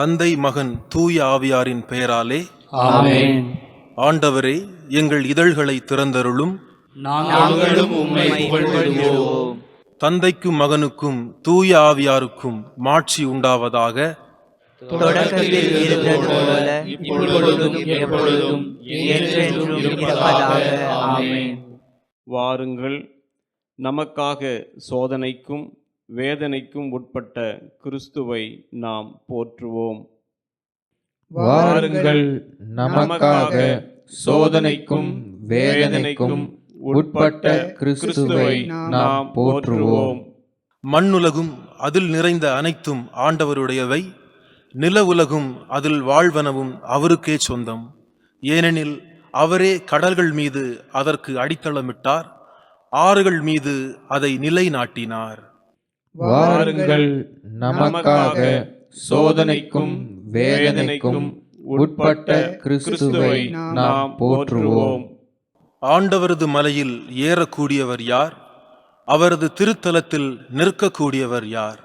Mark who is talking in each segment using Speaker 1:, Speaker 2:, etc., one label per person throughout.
Speaker 1: தந்தை மகன் தூய ஆவியாரின் பெயராலே
Speaker 2: ஆமென்.
Speaker 1: ஆண்டவரே எங்கள் இதழ்களை திறந்தருளும். தந்தைக்கும் மகனுக்கும் தூய ஆவியாருக்கும் மாட்சி உண்டாவதாக.
Speaker 3: வாருங்கள் நமக்காக சோதனைக்கும் வேதனைக்கும் உட்பட்ட கிறிஸ்துவை நாம் போற்றுவோம்.
Speaker 4: வாருங்கள் நமக்காக சோதனைக்கும் வேதனைக்கும் உட்பட்ட கிறிஸ்துவை நாம் போற்றுவோம்.
Speaker 1: மண்ணுலகும் அதில் நிறைந்த அனைத்தும் ஆண்டவருடையவை நில உலகும் அதில் வாழ்வனவும் அவருக்கே சொந்தம். ஏனெனில் அவரே கடல்கள் மீது அதற்கு அடித்தளமிட்டார் ஆறுகள் மீது அதை நிலைநாட்டினார்.
Speaker 4: வாருங்கள் நமக்காக சோதனைக்கும் வேதனைக்கும் உட்பட்ட கிறிஸ்துவை நாம் போற்றுவோம்.
Speaker 1: ஆண்டவரது மலையில் ஏறக்கூடியவர் யார்? அவரது திருத்தலத்தில் நிற்கக்கூடியவர் யார்?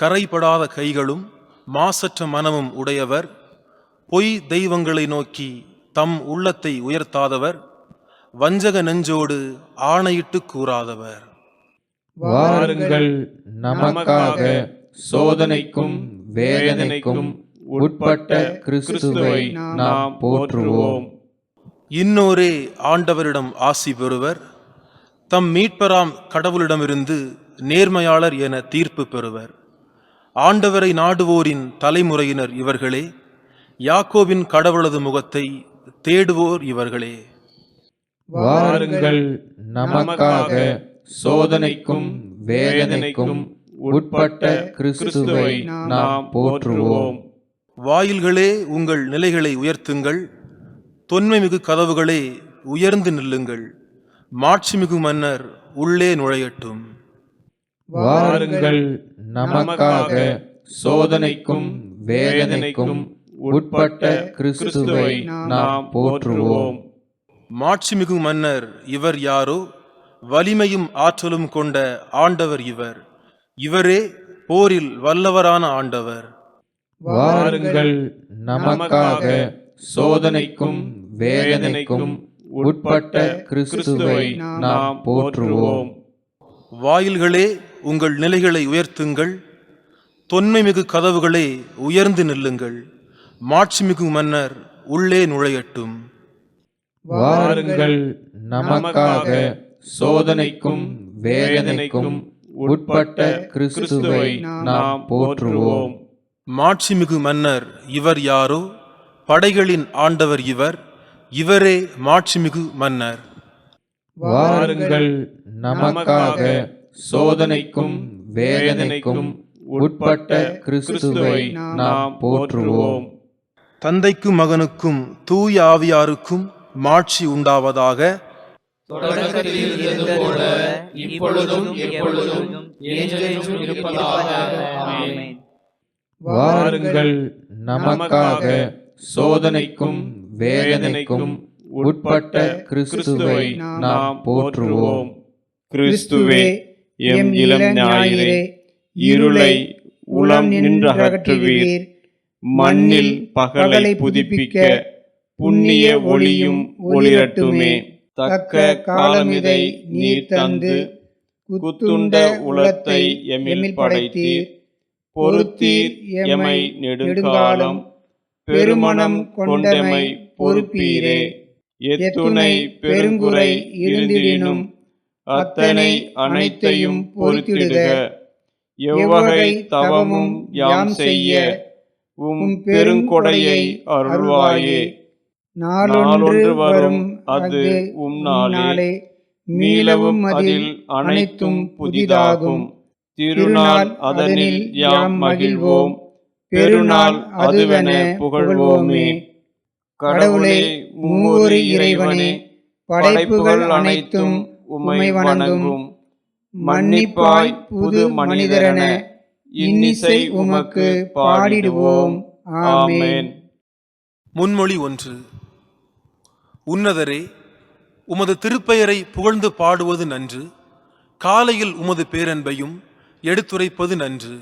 Speaker 1: கரைபடாத கைகளும் மாசற்ற மனமும் உடையவர். பொய் தெய்வங்களை நோக்கி தம் உள்ளத்தை உயர்த்தாதவர். வஞ்சக நெஞ்சோடு ஆணையிட்டு கூறாதவர்.
Speaker 4: வாருங்கள் நமக்காக சோதனைக்கும் வேதனைக்கும் உட்பட்ட கிறிஸ்துவை நாம் போற்றுவோம்.
Speaker 1: இன்னோரே ஆண்டவரிடம் ஆசி பெறுவர். தம் மீட்பராம் கடவுளிடமிருந்து நேர்மையாளர் என தீர்ப்பு பெறுவர். ஆண்டவரை நாடுவோரின் தலைமுறையினர் இவர்களே யாக்கோபின் கடவுளது முகத்தை தேடுவோர் இவர்களே.
Speaker 4: வாருங்கள் நமக்காக சோதனைக்கும் வேதனைக்கும் உட்பட்ட கிறிஸ்துவை நாம் போற்றுவோம்.
Speaker 1: வாயில்களே உங்கள் நிலைகளை உயர்த்துங்கள். தொன்மைமிகு கதவுகளே உயர்ந்து நில்லுங்கள். மாட்சிமிகு மன்னர் உள்ளே நுழையட்டும்.
Speaker 4: வாருங்கள் நமக்காக சோதனைக்கும் வேதனைக்கும் உட்பட்ட கிறிஸ்துவை நாம் போற்றுவோம்.
Speaker 1: மாட்சிமிகு மன்னர் இவர் யாரோ? வலிமையும் ஆற்றலும் கொண்ட ஆண்டவர் இவர். இவரே போரில் வல்லவரான ஆண்டவர்.
Speaker 4: வாருங்கள் நமக்காக சோதனைக்கும் வேதனைக்கும் உட்பட்ட கிறிஸ்துவை நாம் போற்றுவோம்.
Speaker 1: வாயில்களே உங்கள் நிலைகளை உயர்த்துங்கள். தொன்மைமிகு கதவுகளே உயர்ந்து நில்லுங்கள். மாட்சிமிகு மன்னர் உள்ளே நுழையட்டும்.
Speaker 4: வாருங்கள் நமக்காக சோதனைக்கும் வேதனைக்கும் உட்பட்ட கிறிஸ்துவை நாம் போற்றுவோம்.
Speaker 1: மாட்சிமிகு மன்னர் இவர் யாரோ? படைகளின் ஆண்டவர் இவர். இவரே மாட்சிமிகு மன்னர்.
Speaker 4: வாருங்கள் நமக்காக சோதனைக்கும் வேதனைக்கும் உட்பட்ட கிறிஸ்துவை நாம் போற்றுவோம்.
Speaker 1: தந்தைக்கும் மகனுக்கும் தூய ஆவியாருக்கும் மாட்சி உண்டாவதாக
Speaker 5: தொடக்கத்தில் இருந்தது போல இப்பொழுதும் எப்பொழுதும் என்றென்றும் இருப்பதாக. ஆமென்.
Speaker 4: வாருங்கள் நமக்காக சோதனைக்கும் வேதனைக்கும் உட்பட்ட கிறிஸ்துவை நாம் போற்றுவோம்.
Speaker 3: கிறிஸ்துவே எம் இளம் ஞாயிறே இருளை உளம் நின்றகற்றுவீர். மண்ணில் பகலை புதுப்பிக்க புண்ணிய ஒளியும் ஒளிரட்டுமே. தக்க காலமிதை நீர் தந்து குத்துண்ட உளத்தை எமில் படைத்தீர். பொறுத்தீர் எமை நெடுங்காலம். பெருமணம் கொண்டமை பொறுப்பீரே. எத்துணை பெருங்குறை இருந்திடினும். அத்தனை அனைத்தையும் பொறுத்திடுக. எவ்வகை தவமும் யாம் செய்ய. உம் பெருங்கொடையை அருள்வாயே. நாளொன்று வரும் அது உம் நாளே மீளவும் அதில் அனைத்தும் புதிதாகும். திருநாள் அதனில் யாம் மகிழ்வோம். பெருநாள் அதுவென புகழ்வோமே. கடவுளே மூவொரு இறைவனே படைப்புகள் அனைத்தும் உம்மை வணங்கும். மன்னிப்பாய் புது மனிதரென இன்னிசை உமக்கு பாடிடுவோம். ஆமென்.
Speaker 1: முன்மொழி ஒன்று. உன்னதரே உமது திருப்பெயரை புகழ்ந்து பாடுவது நன்று காலையில் உமது பேரன்பையும் எடுத்துரைப்பது நன்று.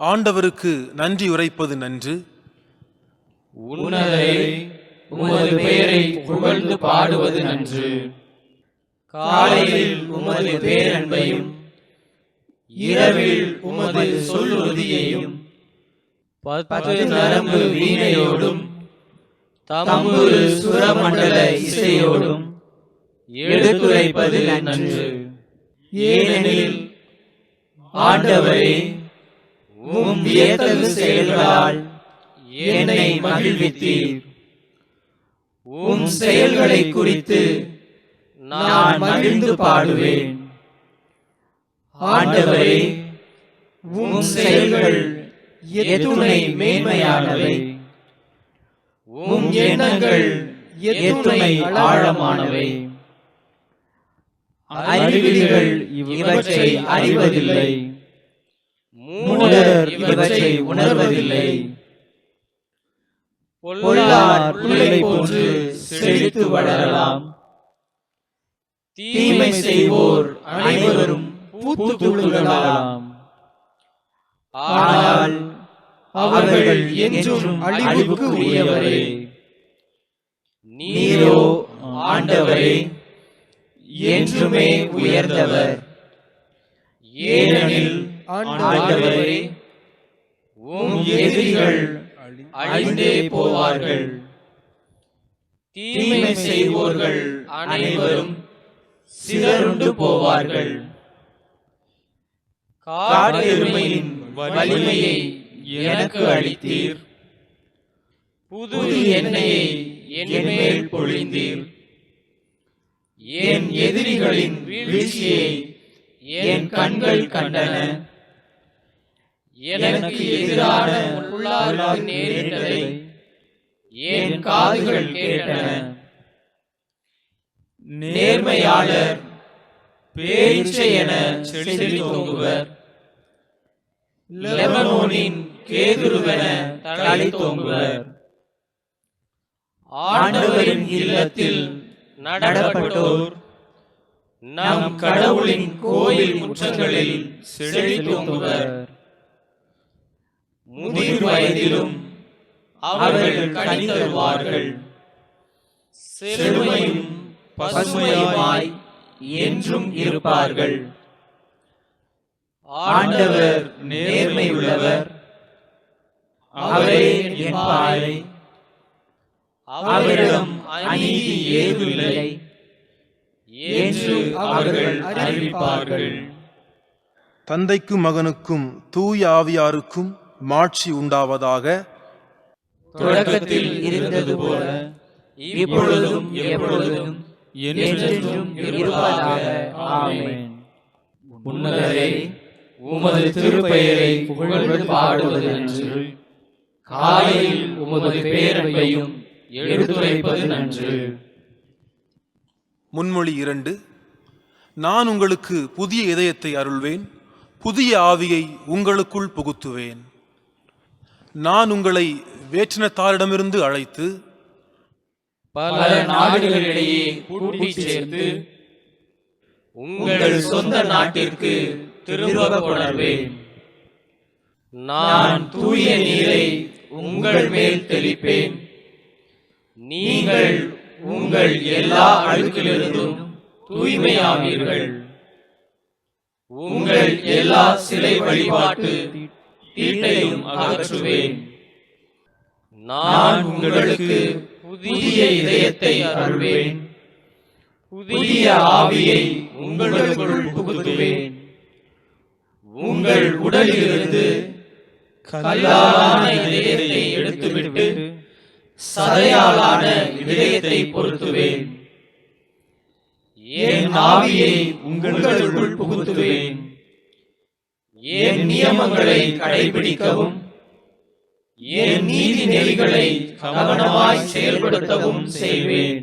Speaker 1: ஆண்டவருக்கு நன்றி உரைப்பது நன்று.
Speaker 2: உன்னதரே உமது பெயரை புகழ்ந்து பாடுவது நன்று. காலையில் உமது பேரன்பையும் இரவில் உமது சொல்லுறுதியையும் பத்து நரம்பு வீணையோடும் தம்புரு சுரமண்டல இசையோடும் எடுத்துரைப்பது நன்று ஏனெனில் ஆண்டவரே உம் வியத்தகு செயல்களால் என்னை மகிழ்வித்தீர். உம் செயல்களை குறித்து நான் மகிழ்ந்து பாடுவேன். ஆண்டவரே உம் செயல்கள் எத்துணை மேன்மையானவை. உம் எண்ணங்கள் எத்துணை ஆழமானவை. அறிவிலிகள் இவற்றை அறிவதில்லை. மூடர் இவற்றை உணர்வதில்லை. பொல்லார் புல்லை போன்று செழித்து வளரலாம். தீமை செய்வோர் அனைவரும் பூத்து துளுகலாம் ஆனால் அவர்கள் என்றும் அழிவுக்கு உரியவரே. நீரோ ஆண்டவரே என்றுமே உயர்ந்தவர். ஏனெனில் ஆண்டவரே உம் எதிரிகள் அழிந்தே போவார்கள். தீமை செய்வோர்கள் அனைவரும் சிதறுண்டு போவார்கள். காட்டெருமையின் வலிமையை எனக்கு அளித்தீர். புது எண்ணெயை என் மேல் பொழிந்தீர். என் எதிரிகளின் வீழ்ச்சியை என் கண்கள் கண்டன. எனக்கு எதிரான உள்ளார்க்கு நேரிட்டதை என் காதுகள் கேட்டன. நேர்மையாளர் பேச்சை என செழித்தோங்குவர் லெபனோனின் கேதுருவென தலை தோங்குவர். ஆண்டவரின் இல்லத்தில் நடப்பட்டோர் நம் கடவுளின் கோயில் முற்றங்களில் செழித்தோங்குவர் முதிர் வயதிலும் அவர்கள் கனி தருவார்கள். செழுமையும் பசுமையுமாய் என்றும் இருப்பார்கள். ஆண்டவர் நேர்மையுள்ளவர். அவரே என் அவரிடம் அநீதி ஏதுமில்லை என்று அவர்கள் அறிவிப்பார்கள்.
Speaker 1: தந்தைக்கும் மகனுக்கும் தூய ஆவியாருக்கும் மாட்சி உண்டாவதாக
Speaker 2: தொடக்கத்தில் இருந்தது போல இப்பொழுதும் எப்பொழுதும் என்றென்றும் இருப்பதாக. ஆமென். உன்னதரே உமது திருப்பெயரை புகழ்ந்து பாடுவது நன்று காலையில் உமது பேரன்பையும் எடுத்துரைப்பது நன்று.
Speaker 1: முன்மொழி இரண்டு. நான் உங்களுக்கு புதிய இதயத்தை அருள்வேன் புதிய ஆவியை உங்களுக்குள் புகுத்துவேன். நான் உங்களை வேற்றினத்தாரிடமிருந்து அழைத்து
Speaker 2: பல நாடுகளிடையே கூட்டிச் சேர்த்து உங்கள் சொந்த நாட்டிற்கு திரும்ப கொணர்வேன் நான் தூய நீரை உங்கள் மேல் தெளிப்பேன். நீங்கள் உங்கள் எல்லா அழுக்கிலிருந்தும் தூய்மையாவீர்கள். உங்கள் எல்லா சிலை வழிபாட்டு தீட்டையும் அகற்றுவேன். நான் உங்களுக்கு புதிய இதயத்தை அருள்வேன். புதிய ஆவியை உங்களுக்குள் புகுத்துவேன். உங்கள் உடலிலிருந்து கல்லாலான இதயத்தை எடுத்துவிட்டு சதையாலான இதயத்தை பொருத்துவேன். என் ஆவியை உங்களுக்குள் புகுத்துவேன்? என் நியமங்களை கடைபிடிக்கவும்? என் நீதி நெறிகளை கவனமாய் செயல்படுத்தவும் செய்வேன்?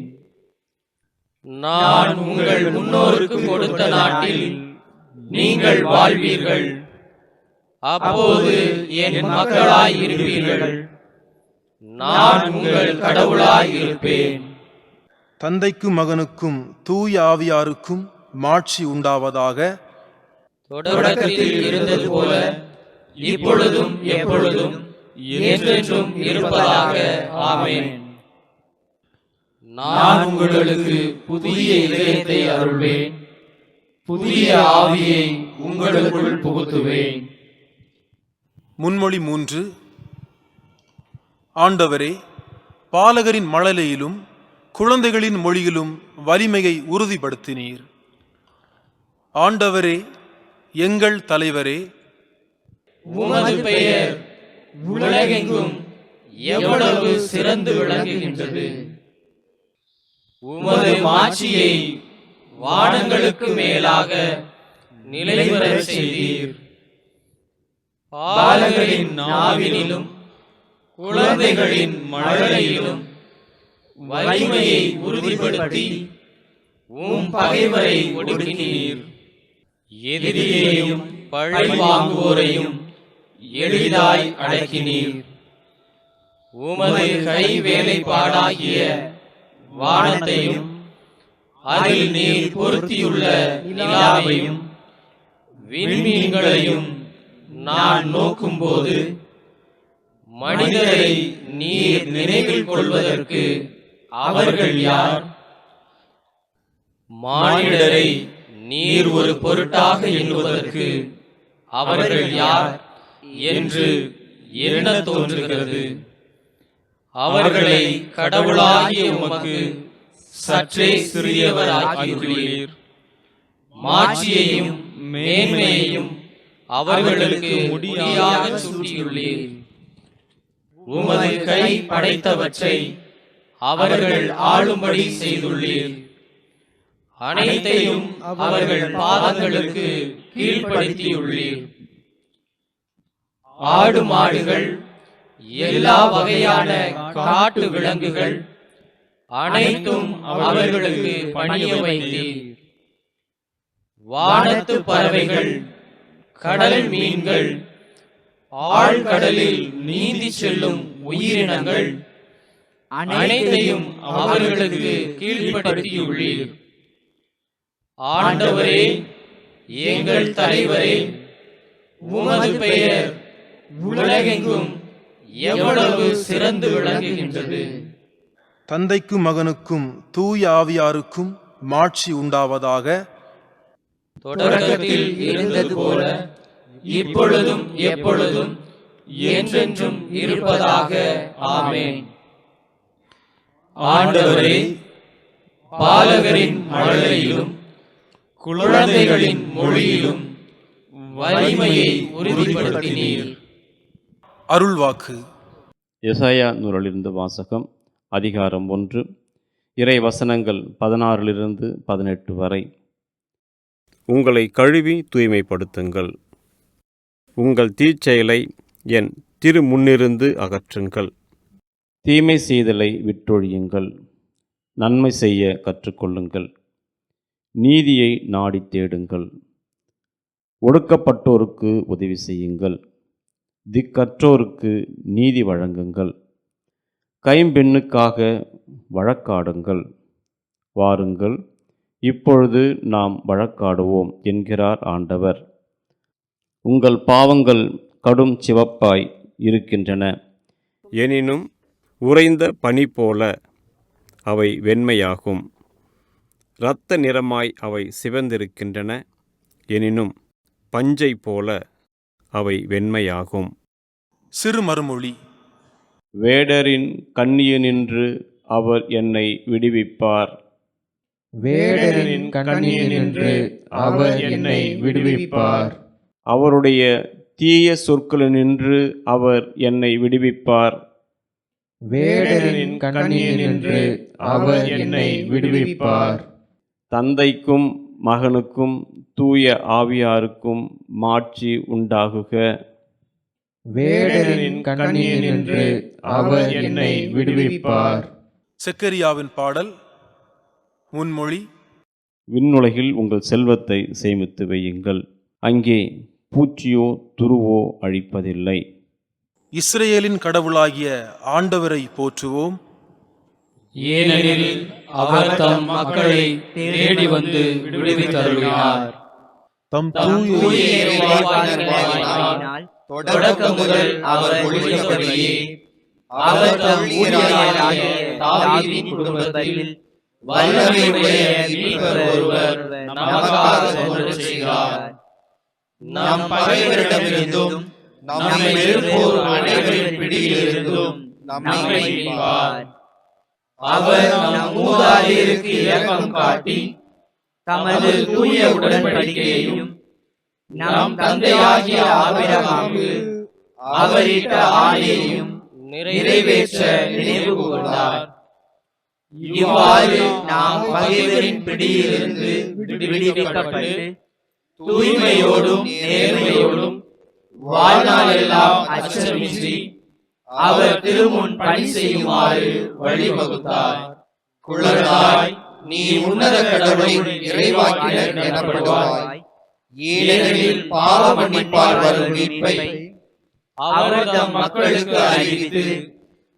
Speaker 2: நான் உங்கள் முன்னோருக்கு கொடுத்த நாட்டில் நீங்கள் வாழ்வீர்கள். அப்போது என் மக்களாய் இருப்பீர்கள் நான் உங்கள் கடவுளாய் இருப்பேன்
Speaker 1: தந்தைக்கும் மகனுக்கும் தூய ஆவியாருக்கும் மாட்சி உண்டாவதாக
Speaker 2: தொடக்கத்தில் இருந்தது போல இப்பொழுதும் எப்பொழுதும் என்றென்றும் இருப்பதாக. ஆமென். நான் உங்களுக்கு புதிய இதயத்தை அருள்வேன். புதிய ஆவியை உங்களுக்குள் புகுத்துவேன்.
Speaker 1: முன்மொழி மூன்று. ஆண்டவரே பாலகரின் மழலையிலும் குழந்தைகளின் மொழியிலும் வலிமையை உறுதிப்படுத்தினீர். ஆண்டவரே எங்கள் தலைவரே.
Speaker 2: உமது பெயர் உலகெங்கும் எவ்வளவு சிறந்து விளங்குகின்றது. உமது மாட்சியை வானங்களுக்கு மேலாக நிலைவர செய்தீர். பாலகளின் நாவினிலும் குழந்தைகளின் மழலையிலும் வலிமையை உறுதிப்படுத்தி உம் பகைவரை ஒடுக்கினீர். எதிரியையும் பழி வாங்குவோரையும் எளிதாய் அடக்கினீர். உமது கை வேலைப்பாடாகிய வானத்தையும் அதில் நீர் பொருத்தியுள்ள நிலாவையும் விண்மீன்களையும் நான் நோக்கும்போது மனிதரை நீர் நினைவில் கொள்வதற்கு அவர்கள் யார்? மானிடரை நீர் ஒரு பொருட்டாக எண்ணுவதற்கு அவர்கள் யார் என்று எண்ண தோன்றுகிறது. அவர்களை கடவுளாகிய உமக்கு சற்றே சிறியவராக்கியுள்ளீர். மாட்சியையும் மேன்மையையும் அவர்களுக்கு முடியாக சூட்டியுள்ளீர். உமது கை படைத்தவற்றை அவர்கள் ஆளும்படி செய்துள்ளீர். அனைத்தையும் அவர்கள் பாதங்களுக்கு கீழ்ப்படுத்தியுள்ளீர். ஆடு மாடுகள் எல்லா வகையான காட்டு விலங்குகள் அனைத்தும் அவர்களுக்கு பணிய வைத்தீர். வானத்து பறவைகள் கடல் மீன்கள். ஆழ்கடலில் நீந்தி செல்லும் உயிரினங்கள். அனைத்தையும் அவர்களுக்கு கீழ்ப்படுத்தியுள்ளீர். ஆண்டவரே எங்கள் தலைவரே உமது பெயர் உலகெங்கும் எவ்வளவு சிறந்து விளங்குகின்றது.
Speaker 1: தந்தைக்கும் மகனுக்கும் தூய ஆவியாருக்கும் மாட்சி உண்டாவதாக
Speaker 2: தொடக்கத்தில் இருந்தது போல இப்பொழுதும் எப்பொழுதும் என்றென்றும் இருப்பதாக. ஆமென். ஆண்டவரே பாலகரின் மழலையிலும் குழந்தைகளின் மொழியிலும் வலிமையை உறுதிப்படுத்தினீர்.
Speaker 1: அருள்வாக்கு.
Speaker 3: எசாயா நூலிலிருந்து வாசகம் அதிகாரம் ஒன்று இறை வசனங்கள் பதினாறிலிருந்து பதினெட்டு வரை. உங்களை கழுவி தூய்மைப்படுத்துங்கள். உங்கள் தீச்செயலை என் திருமுன்னிருந்து அகற்றுங்கள். தீமை செய்தலை விட்டொழியுங்கள். நன்மை செய்ய கற்றுக்கொள்ளுங்கள். நீதியை நாடித் தேடுங்கள். ஒடுக்கப்பட்டோருக்கு உதவி செய்யுங்கள். திக்கற்றோருக்கு நீதி வழங்குங்கள். கைம்பெண்ணுக்காக வழக்காடுங்கள். வாருங்கள். இப்பொழுது நாம் வழக்காடுவோம் என்கிறார் ஆண்டவர். உங்கள் பாவங்கள் கடும் சிவப்பாய் இருக்கின்றன. எனினும் உறைந்த பனி போல அவை வெண்மையாகும். இரத்த நிறமாய் அவை சிவந்திருக்கின்றன. எனினும் பஞ்சை போல அவை வெண்மையாகும்.
Speaker 1: சிறு மறுமொழி
Speaker 3: வேடரின் கண்ணியனின்று அவர் என்னை விடுவிப்பார்.
Speaker 4: வேடரின் கண்ணியனின்று அவர் என்னை விடுவிப்பார்.
Speaker 3: அவருடைய தீய சொற்களினின்று அவர் என்னை விடுவிப்பார்.
Speaker 4: வேடரின் கண்ணியனின்று அவர் என்னை விடுவிப்பார்.
Speaker 3: தந்தைக்கும் மகனுக்கும் தூய ஆவியாருக்கும் மாட்சி உண்டாகுக.
Speaker 4: வேடரின் கண்ணியனின்று அவர் என்னை விடுவிப்பார்.
Speaker 1: செக்கரியாவின் பாடல் முன்மொழி.
Speaker 3: விண்ணுலகில் உங்கள் செல்வத்தை சேமித்து வையுங்கள். அங்கே பூச்சியோ துருவோ அழிப்பதில்லை.
Speaker 1: இஸ்ரேலின் கடவுளாகிய ஆண்டவரை போற்றுவோம்.
Speaker 2: ஏனெனில் அவர் தம் மக்களை தேடி வந்து விடுவித்தருளினார்.
Speaker 1: தம் தூய
Speaker 5: தொடக்கம் முதல் அவர் ஒழித்தபடியே அவர் தம் ஊழியராகிய தாவீதின் குடும்பத்தில் வல்லமையுடைய மீட்பர் ஒருவர் நமக்காக தோன்றச் செய்கிறார். நம் பகைவரிடமிருந்தும் நம்மை வெறுப்போர் அனைவரின் பிடியிலிருந்தும் நம்மை மீட்பார் அவர் நம் மூதாதையருக்கு இரக்கம் காட்டி தமது தூய உடன்படிக்கையையும் நம் தந்தையாகிய ஆபிரகாமுக்கு அவரிட்ட ஆணையையும் நிறைவேற்ற நினைவு கூர்ந்தார். இவ்வாறு நாம் பகைவரின் பிடியிலிருந்து விடுவிக்கப்பட்டு தூய்மையோடும் நேர்மையோடும் வாழ்நாளெல்லாம் அச்சமின்றி அவர் திருமுன் பணி செய்யுமாறு வழிவகுத்தார். குழந்தாய் நீ உன்னத கடவுளின் இறைவாக்கினர் எனப்படுவாய். ஏனெனில் பாவ மன்னிப்பால் வரும் மீட்பை அவர் தம் மக்களுக்கு அறிவித்து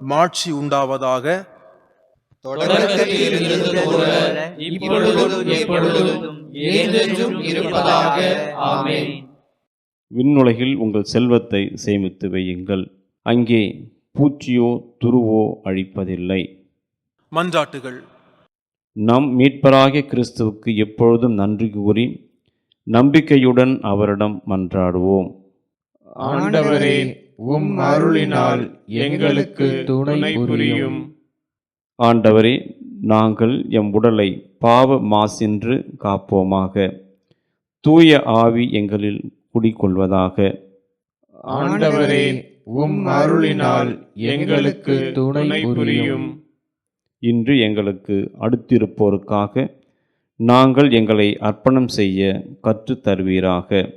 Speaker 1: மாட்சி உண்டாவதாக
Speaker 3: விண்ணுலகில் உங்கள் செல்வத்தை சேமித்து வையுங்கள். அங்கே பூச்சியோ துருவோ அழிப்பதில்லை.
Speaker 1: மன்றாட்டுகள்.
Speaker 3: நம் மீட்பராகிய கிறிஸ்துவுக்கு எப்பொழுதும் நன்றி கூறி நம்பிக்கையுடன் அவரிடம் மன்றாடுவோம்.
Speaker 4: ஆண்டவரே உம் அருளினால் எங்களுக்கு துணை புரியும்.
Speaker 3: ஆண்டவரே நாங்கள் எம் உடலை பாவ மாசின்று காப்போமாக. தூய ஆவி எங்களில் குடிகொள்வதாக.
Speaker 4: ஆண்டவரே உம் அருளினால் எங்களுக்கு துணை புரியும்.
Speaker 3: இன்று எங்களுக்கு அடுத்திருப்போருக்காக நாங்கள் எங்களை அர்ப்பணம் செய்ய கற்றுத் தருவீராக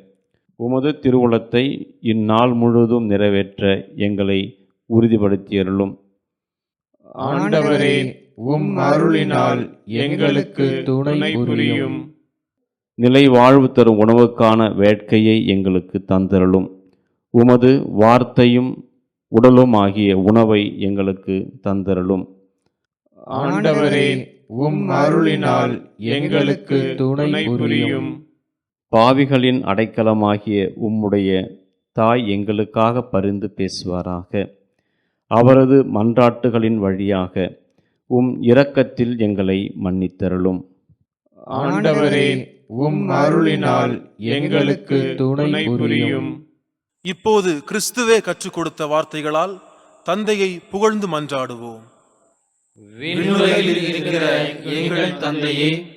Speaker 3: உமது திருவுளத்தை இந்நாள் முழுவதும் நிறைவேற்ற எங்களை உறுதிப்படுத்தியருளும்.
Speaker 4: ஆண்டவரே உம் அருளினால் எங்களுக்கு துணை புரியும்.
Speaker 3: நிலை வாழ்வு தரும் உணவுக்கான வேட்கையை எங்களுக்கு தந்தருளும். உமது வார்த்தையும் உடலும் ஆகிய உணவை எங்களுக்கு தந்தருளும்.
Speaker 4: ஆண்டவரே உம் அருளினால் எங்களுக்கு துணை புரியும்.
Speaker 3: பாவிகளின் அடைக்கலமாகிய உம்முடைய தாய் எங்களுக்காக பரிந்து பேசுவாராக. அவரது மன்றாட்டுகளின் வழியாக உம் இரக்கத்தில் எங்களை மன்னித்தருளும்.
Speaker 4: ஆண்டவரே உம் அருளினால் எங்களுக்கு துணை புரியும்.
Speaker 1: இப்போது கிறிஸ்துவே கற்றுக் கொடுத்த வார்த்தைகளால் தந்தையை புகழ்ந்து மன்றாடுவோம்.
Speaker 2: விண்ணுலகில் இருக்கிற எங்கள் தந்தையே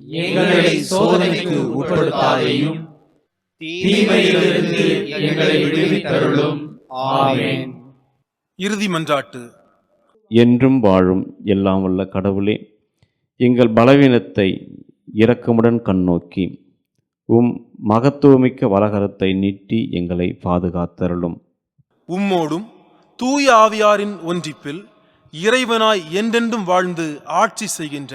Speaker 2: எங்களை சோதனைக்கு உட்படுத்தாதையும் தீமையிலிருந்து எங்களை விடுவித்தருளும். ஆமென்.
Speaker 1: இறுதி மன்றாட்டு.
Speaker 3: என்றும் வாழும் எல்லாம் வல்ல கடவுளே எங்கள் பலவீனத்தை இரக்கமுடன் கண்ணோக்கி உம் மகத்துவமிக்க வலகரத்தை நீட்டி எங்களை பாதுகாத்தருளும்.
Speaker 1: உம்மோடும் தூய ஆவியாரின் ஒன்றிப்பில் இறைவனாய் என்றென்றும் வாழ்ந்து ஆட்சி செய்கின்ற